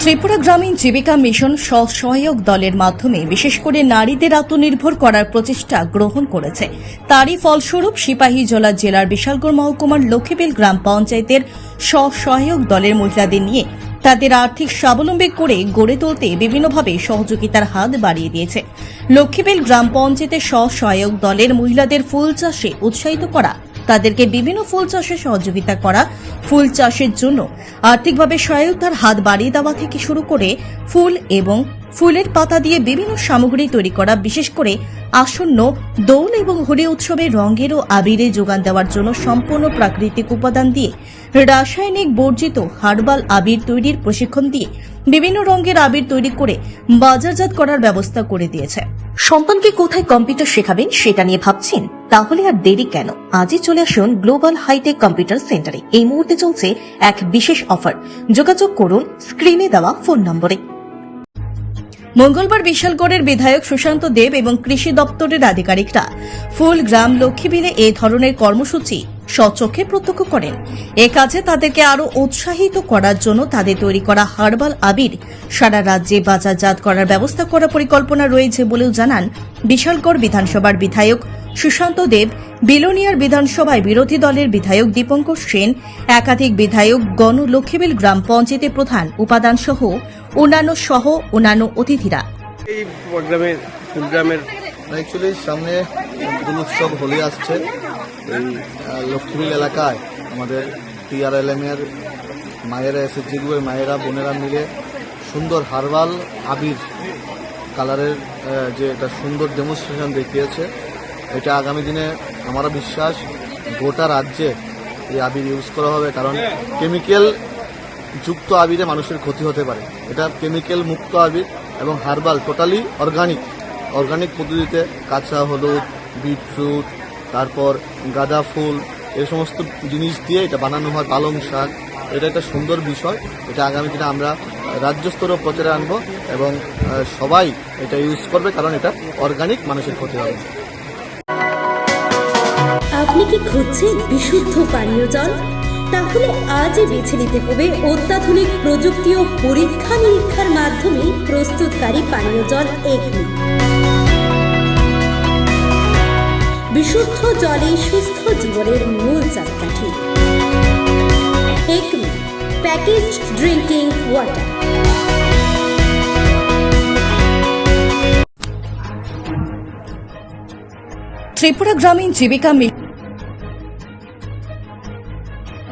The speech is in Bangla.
ত্রিপুরা গ্রামীণ জীবিকা মিশন স্বসহায়ক দলের মাধ্যমে বিশেষ করে নারীদের আত্মনির্ভর করার প্রচেষ্টা গ্রহণ করেছে। তারই ফলস্বরূপ সিপাহীজলা জেলার বিশালগড় মহকুমার লক্ষ্মীবিল গ্রাম পঞ্চায়েতের স্বসহায়ক দলের মহিলাদের নিয়ে তাদের আর্থিক স্বাবলম্বী করে গড়ে তুলতে বিভিন্নভাবে সহযোগিতার হাত বাড়িয়ে দিয়েছে। লক্ষ্মীবিল গ্রাম পঞ্চায়েতের স্বসহায়ক দলের মহিলাদের ফুল চাষে উৎসাহিত করা তাদেরকে বিভিন্ন ফুল চাষে সহযোগিতা করা ফুল চাষের জন্য আর্থিকভাবে সহায়তার হাত বাড়িয়ে দেওয়া থেকে শুরু করে ফুল এবং ফুলের পাতা দিয়ে বিভিন্ন সামগ্রী তৈরি করা, বিশেষ করে আসন্ন দোল এবং হোলি উৎসবে রঙের ও আবিরে যোগান দেওয়ার জন্য সম্পূর্ণ প্রাকৃতিক উপাদান দিয়ে রাসায়নিক বর্জিত হার্বাল আবির তৈরির প্রশিক্ষণ দিয়ে বিভিন্ন রঙের আবির তৈরি করে বাজারজাত করার ব্যবস্থা করে দিয়েছে। সন্তানকে কোথায় কম্পিউটার শেখাবেন সেটা নিয়ে ভাবছেন তাহলে আর দেরি কেন? আজই চলে আসুন গ্লোবাল হাইটেক কম্পিউটার সেন্টারে এই মুহূর্তে চলছে এক বিশেষ অফার যোগাযোগ করুন স্ক্রিনে দেওয়া ফোন নম্বরে। মঙ্গলবার বিশালগড়ের বিধায়ক সুশান্ত দেব এবং কৃষি দপ্তরের আধিকারিকরা ফুল গ্রাম লক্ষ্মীবিলে এ ধরনের কর্মসূচি স্বচক্ষে প্রত্যক্ষ করেন। এ কাজে তাদেরকে আরও উৎসাহিত করার জন্য তাদের তৈরি করা হার্বাল আবির সারা রাজ্যে বাজারজাত করার ব্যবস্থা করার পরিকল্পনা রয়েছে বলেও জানান বিশালগড় বিধানসভার বিধায়ক সুশান্ত দেব বিলোনিয়ার বিধানসভায় বিরোধী দলের বিধায়ক দীপঙ্কর সেন একাধিক বিধায়ক গণ লক্ষ্মীবিল গ্রাম পঞ্চায়েতের প্রধান উপাদান সহ অন্যান্য সহ অন্যান্য অতিথিরা। এই অ্যাকচুয়ালি সামনে দোল উৎসব হোলি আসছে। এই লক্ষ্মীবিল এলাকায় আমাদের টিআরএলএম এর মায়েরা এসএসজি গ্রুপের মায়েরা বোনেরা মিলে সুন্দর হারবাল আবির কালারের যে একটা সুন্দর ডেমনস্ট্রেশন দেখিয়েছে। এটা আগামী দিনে আমারও বিশ্বাস গোটা রাজ্যে এই আবির ইউজ করা হবে, কারণ কেমিক্যাল যুক্ত আবিরে মানুষের ক্ষতি হতে পারে। এটা কেমিক্যাল মুক্ত আবির এবং হার্বাল টোটালি অর্গানিক অর্গানিক পদ্ধতিতে কাঁচা হলুদ বিটরুট তারপর গাঁদা ফুল, এই সমস্ত জিনিস দিয়ে এটা বানানো হয়, পালং শাক। এটা একটা সুন্দর বিষয়। এটা আগামী দিনে আমরা রাজ্য স্তরেও প্রচারে আনব এবং সবাই এটা ইউজ করবে, কারণ এটা অর্গানিক মানুষের ক্ষতি হবে। আপনি কি খুঁজছেন বিশুদ্ধ পানীয় জল। তাহলে আজই বেছে নিতে হবে অত্যাধুনিক প্রযুক্তি ও পরীক্ষা নিরীক্ষার মাধ্যমে প্রস্তুতকারী পানীয় জল এগনি। বিশুদ্ধ জলে সুস্থ জীবনের মূল চাকাঠি। Acme package drinking water. Tripura গ্রামীণ জীবিকা